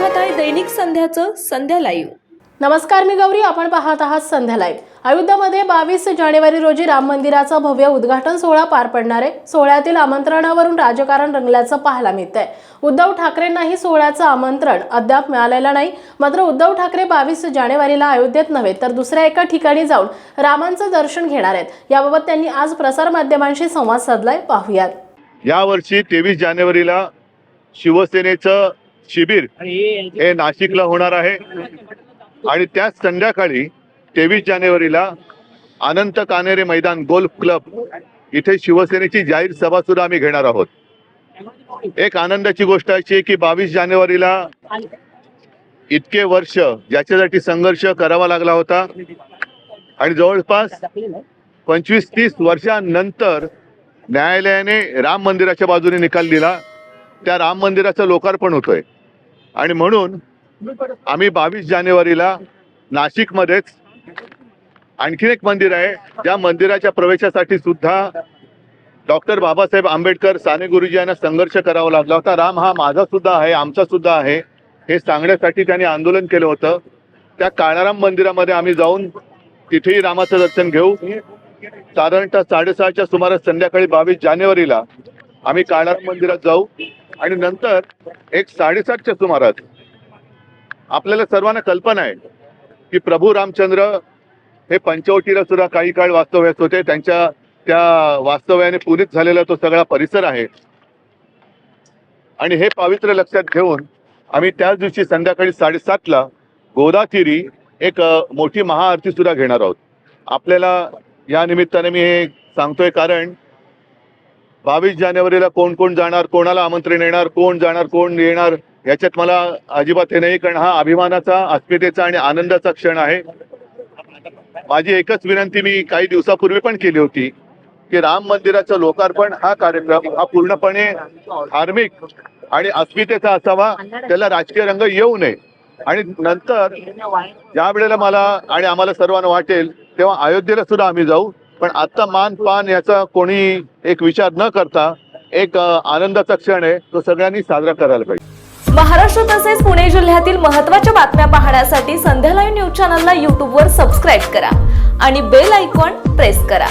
दैनिक संध्याचं संध्या live नमस्कार मी गौरी आपण पाहत आहात संध्या लाईव्ह अयोध्यामध्ये बावीस जानेवारी रोजी राम मंदिराचा भव्य उद्घाटन सोहळा पार पडणार आहे. सोहळ्यातील आमंत्रणावरून राजकारण रंगल्याचं पाहायला मिळतंय. उद्धव ठाकरेंनाही सोहळ्याचं आमंत्रण अद्याप मिळालेलं नाही. मात्र उद्धव ठाकरे बावीस जानेवारीला अयोध्येत नव्हे तर दुसऱ्या एका ठिकाणी जाऊन रामांचं दर्शन घेणार आहेत. याबाबत त्यांनी आज प्रसारमाध्यमांशी संवाद साधलाय. पाहूयात. यावर्षी तेवीस जानेवारीला शिवसेनेचं शिबिर हे नाशिकला होणार आहे. आणि त्याच संध्याकाळी तेवीस जानेवारीला अनंत कानेरे मैदान गोल्फ क्लब इथे शिवसेनेची जाहीर सभा सुद्धा आम्ही घेणार आहोत. एक आनंदाची गोष्ट अशी आहे की बावीस जानेवारीला इतके वर्ष ज्याच्यासाठी संघर्ष करावा लागला होता. आणि जवळपास पंचवीस तीस वर्षांनंतर न्यायालयाने राम मंदिराच्या बाजूने निकाल दिला. त्या राम मंदिराचं लोकार्पण होतोय. आणि म्हणून आम्ही बावीस जानेवारीला नाशिकमध्येच आणखीन एक मंदिर आहे. ज्या मंदिराच्या प्रवेशासाठी सुद्धा डॉक्टर बाबासाहेब आंबेडकर साने गुरुजी यांना संघर्ष करावा लागला होता. राम हा माझा सुद्धा आहे आमचा सुद्धा आहे हे सांगण्यासाठी त्यांनी आंदोलन केलं होतं. त्या काळाराम मंदिरामध्ये आम्ही जाऊन तिथेही रामाचं दर्शन घेऊ. साधारणतः साडेसहाच्या सुमारास संध्याकाळी बावीस जानेवारीला आम्ही काळाराम मंदिरात जाऊ. आणि नंतर एक साडेसातच्या सुमारास आपल्याला सर्वांना कल्पना आहे की प्रभू रामचंद्र हे पंचवटीला सुद्धा काही काळ वास्तव्यास होते. त्यांच्या त्या वास्तव्याने पुनीत झालेला तो सगळा परिसर आहे. आणि हे पावित्र्य लक्षात घेऊन आम्ही त्याच दिवशी संध्याकाळी साडेसातला गोदाथिरी एक मोठी महाआरती सुद्धा घेणार आहोत. आपल्याला या निमित्ताने मी हे सांगतोय कारण बावीस जानेवारीला कोण कोण जाणार कोणाला आमंत्रण येणार कोण जाणार कोण येणार याच्यात मला अजिबात हे नाही कारण हा अभिमानाचा अस्मितेचा आणि आनंदाचा क्षण आहे. माझी एकच विनंती मी काही दिवसापूर्वी पण केली होती की राम मंदिराचं लोकार्पण हा कार्यक्रम हा पूर्णपणे धार्मिक आणि अस्मितेचा असावा त्याला राजकीय रंग येऊ नये. आणि नंतर ज्या वेळेला मला आणि आम्हाला सर्वांना वाटेल तेव्हा अयोध्येला सुद्धा आम्ही जाऊ. पण आता मान पान याचा कोणी एक विचार न करता एक आनंदाचा क्षण आहे तो सगळ्यांनी साजरा करायला पाहिजे. महाराष्ट्र तसेच पुणे जिल्ह्यातील महत्त्वाच्या बातम्या पाहण्यासाठी संध्या लाईव्ह न्यूज चॅनलला यूट्यूबवर सबस्क्राईब करा आणि बेल आयकॉन प्रेस करा.